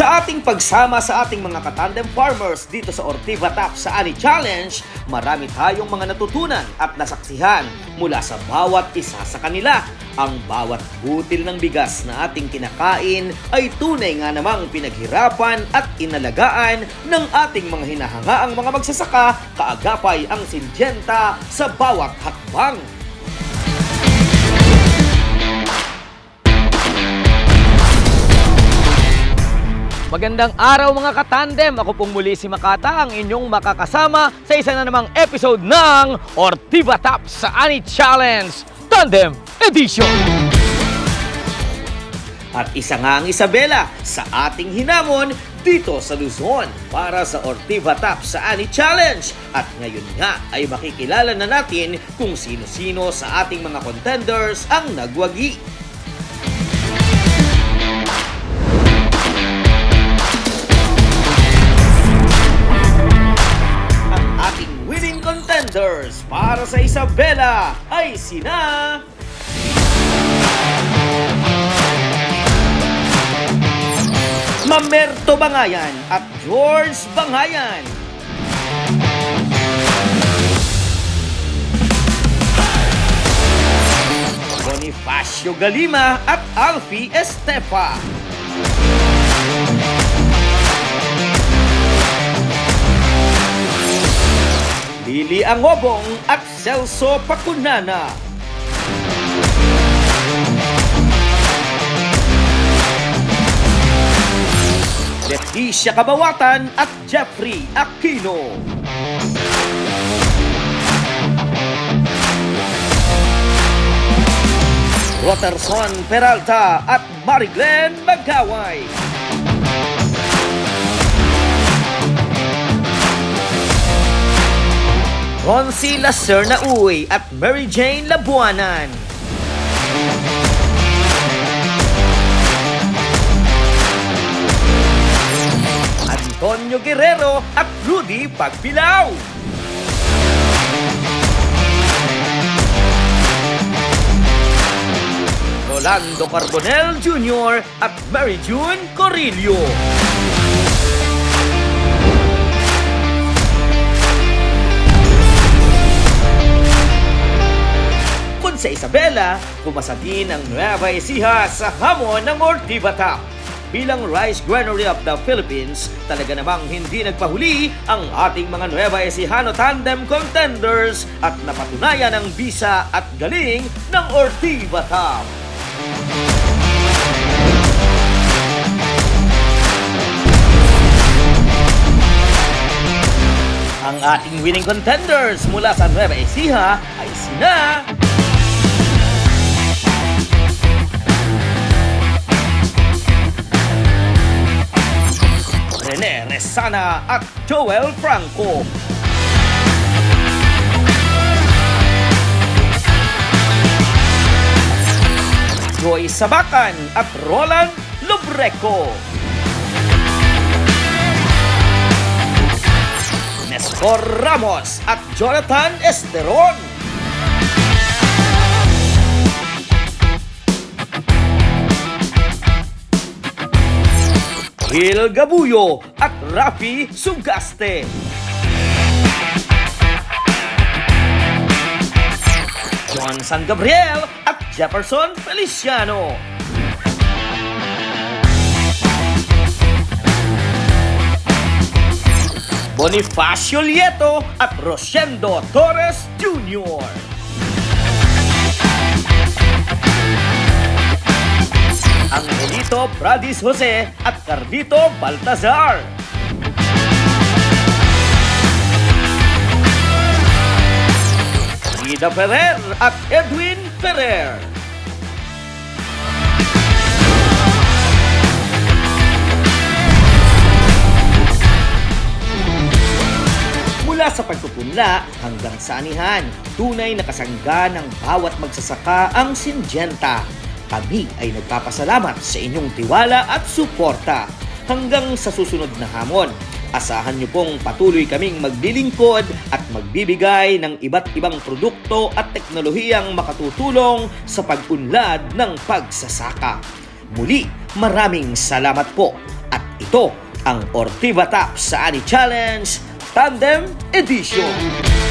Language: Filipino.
aming pagsama sa ating mga katandem farmers dito sa Ortiga Top sa Ani Challenge, marami tayong mga natutunan at nasaksihan mula sa bawat isa sa kanila. Ang bawat butil ng bigas na ating kinakain ay tunay nga namang pinaghirapan at inalagaan ng ating mga hinahangaang mga magsasaka kaagapay ang sinjenta sa bawat hakbang. Magandang araw mga katandem! Ako pong muli si Makata, ang inyong makakasama sa isa na namang episode ng Ortiba Top sa Ani Challenge Tandem Edition! At isa nga ang Isabela sa ating hinamon dito sa Luzon para sa Ortiba Top sa Ani Challenge. At ngayon nga ay makikilala na natin kung sino-sino sa ating mga contenders ang nagwagi. Isabela ay sina... Mamerto Bangayan at George Bangayan. Bonifacio Galima at Alfie Estepa. Lili Angobong at Celso Pacunana. Leticia Kabawatan at Jeffrey Aquino. Roterson Peralta at Mariglen Magaway. Ronci Lacerna Uy at Mary Jane Labuanan. Antonio Guerrero at Rudy Pagpilaw. Rolando Carbonel Jr. at Mary June Corillo. Sa Isabela, pumasa din ang Nueva Ecija sa hamon ng Ortiba Top. Bilang Rice Granary of the Philippines, talaga namang hindi nagpahuli ang ating mga Nueva Ecijano tandem contenders at napatunayan ang bisa at galing ng Ortiba Top. Ang ating winning contenders mula sa Nueva Ecija ay sina... Rene Resana at Joel Franco. Joy Sabakan at Roland Lubreco. Nestor Ramos at Jonathan Esteron. Gil Gabuyo at Rafi Sugaste. John San Gabriel at Jefferson Feliciano. Bonifacio Lieto at Rosendo Torres Jr. Angelito Pradis Jose at Carlito Baltazar. Frida Ferrer at Edwin Ferrer. Mula sa pagpupunla hanggang sa anihan, tunay na kasangga ng bawat magsasaka ang Syngenta. Kami ay nagpapasalamat sa inyong tiwala at suporta. Hanggang sa susunod na hamon, asahan niyo pong patuloy kaming maglilingkod at magbibigay ng iba't ibang produkto at teknolohiyang makatutulong sa pag-unlad ng pagsasaka. Muli, maraming salamat po. At ito ang Ortiba Top sa Ani Challenge Tandem Edition.